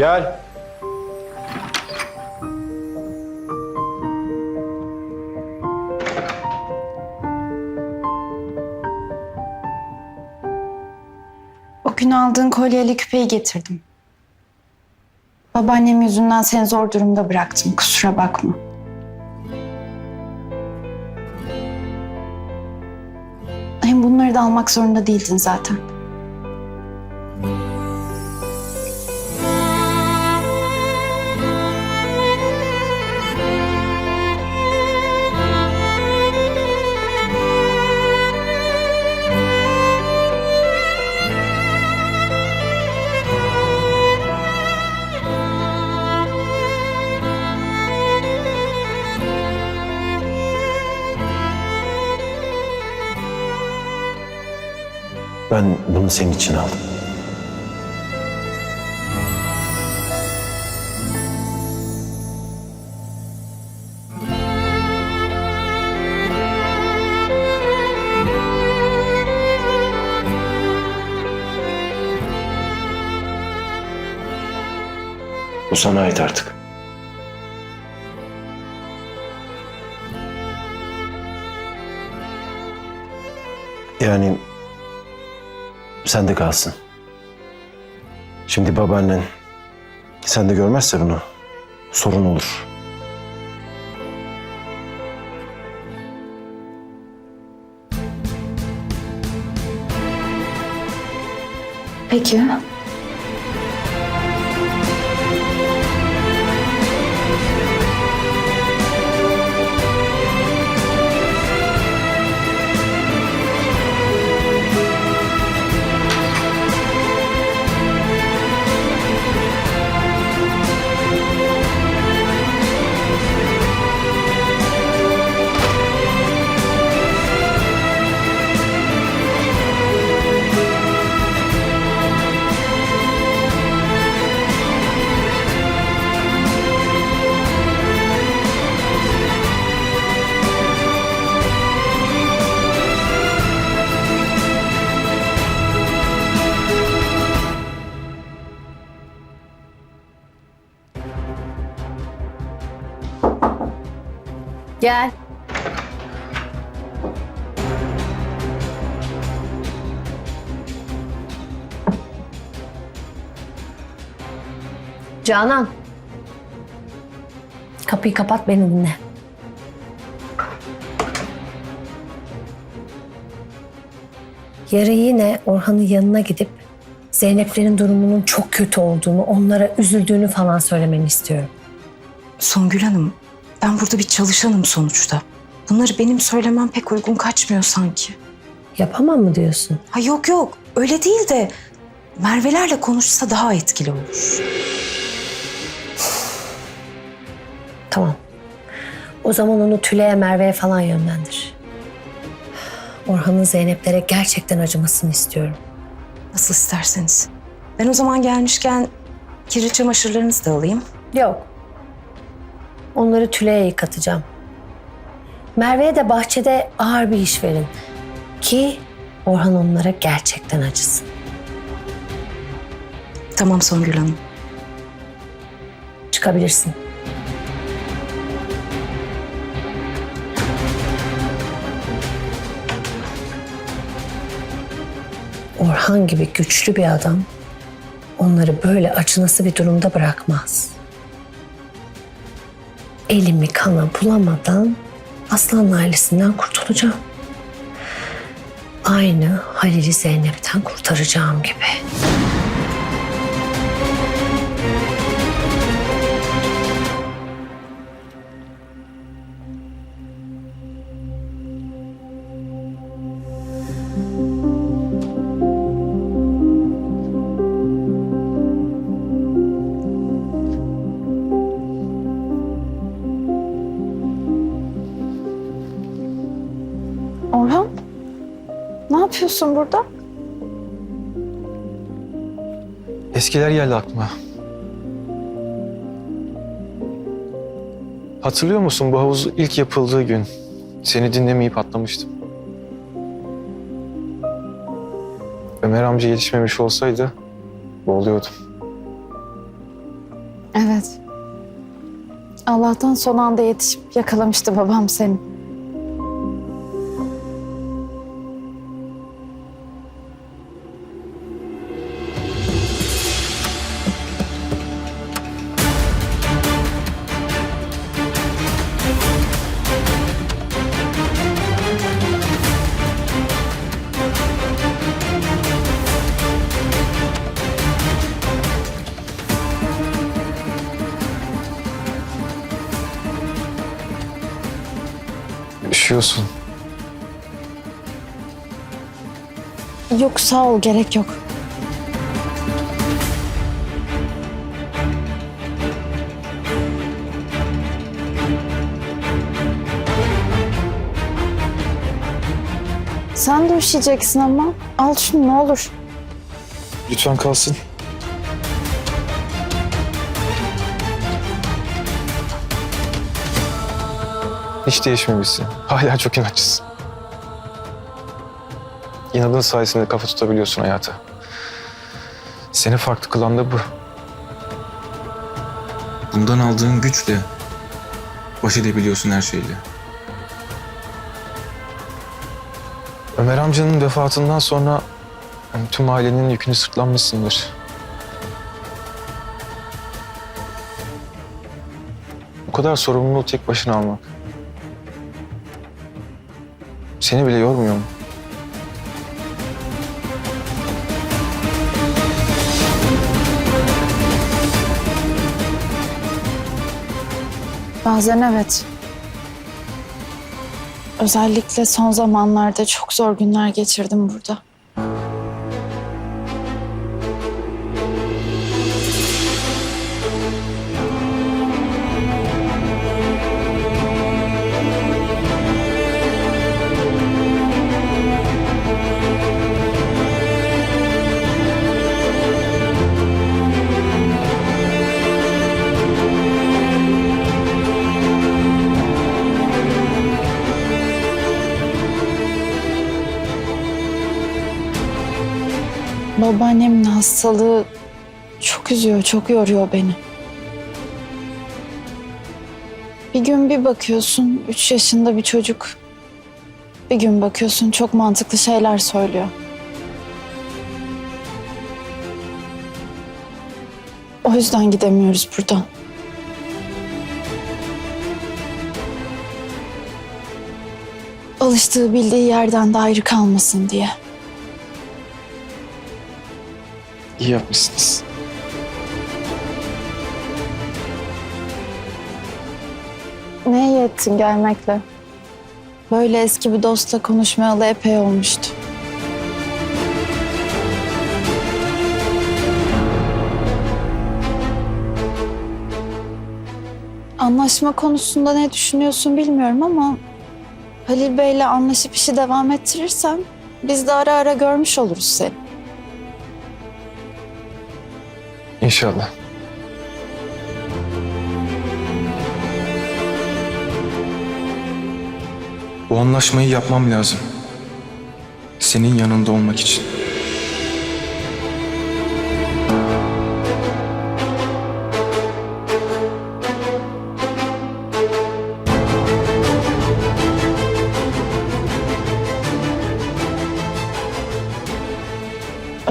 Gel. O gün aldığın kolyeyle küpeyi getirdim. Babaannem yüzünden seni zor durumda bıraktım. Kusura bakma. Hem bunları da almak zorunda değildin zaten. Ben bunu senin için aldım. Bu sana ait artık. Yani sen de kalsın. Şimdi babaannen sen de görmezse bunu sorun olur. Peki. Gel. Canan. Kapıyı kapat beni dinle. Yarın yine Orhan'ın yanına gidip Zeynep'lerin durumunun çok kötü olduğunu, onlara üzüldüğünü falan söylemeni istiyorum. Songül Hanım, ben burada bir çalışanım sonuçta. Bunları benim söylemem pek uygun kaçmıyor sanki. Yapamam mı diyorsun? Ha yok yok, öyle değil de Merve'lerle konuşsa daha etkili olur. Tamam. O zaman onu Tülay'a, Merve'ye falan yönlendir. Orhan'ın Zeynep'lere gerçekten acımasını istiyorum. Nasıl isterseniz. Ben o zaman gelmişken kirli çamaşırlarınızı da alayım. Yok. Onları Tülay'a yıkatacağım. Merve'ye de bahçede ağır bir iş verin. Ki Orhan onlara gerçekten acısın. Tamam Songül Hanım. Çıkabilirsin. Orhan gibi güçlü bir adam onları böyle acınası bir durumda bırakmaz. Elimi kana bulamadan Aslan ailesinden kurtulacağım. Aynı Halil'i Zeynep'ten kurtaracağım gibi. Yapıyorsun burada? Eskiler geldi aklıma. Hatırlıyor musun bu havuz ilk yapıldığı gün? Seni dinlemeyip atlamıştım. Ömer amca yetişmemiş olsaydı boğuluyordum. Evet. Allah'tan son anda yetişip yakalamıştı babam seni. Üşüyorsun. Yok sağ ol gerek yok. Sen de üşüyeceksin ama. Al şunu ne olur. Lütfen kalsın. Hiç değişmemişsin. Hala çok inatçısın. İnadın sayesinde kafa tutabiliyorsun hayata. Seni farklı kılan da bu. Bundan aldığın güçle baş edebiliyorsun her şeyle. Ömer amcanın vefatından sonra hani tüm ailenin yükünü sırtlanmışsındır. Bu kadar sorumluluğu tek başına almak. Seni bile yormuyor mu? Bazen evet. Özellikle son zamanlarda çok zor günler geçirdim burada. Babaannemin hastalığı çok üzüyor, çok yoruyor beni. Bir gün bir bakıyorsun üç yaşında bir çocuk. Bir gün bakıyorsun çok mantıklı şeyler söylüyor. O yüzden gidemiyoruz buradan. Alıştığı bildiği yerden de ayrı kalmasın diye. İyi yapmışsınız. Ne iyi ettin gelmekle. Böyle eski bir dostla konuşmayalı epey olmuştu. Anlaşma konusunda ne düşünüyorsun bilmiyorum ama Halil Bey'le anlaşıp işi devam ettirirsen biz de ara ara görmüş oluruz seni. İnşallah. Bu anlaşmayı yapmam lazım. Senin yanında olmak için.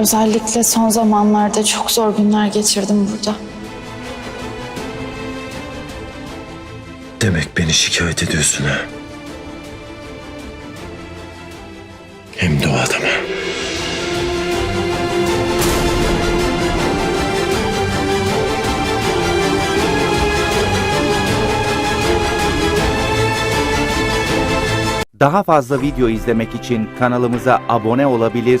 Özellikle son zamanlarda çok zor günler geçirdim burada. Demek beni şikayet ediyorsun ha. Hem de o adama. Daha fazla video izlemek için kanalımıza abone olabilir,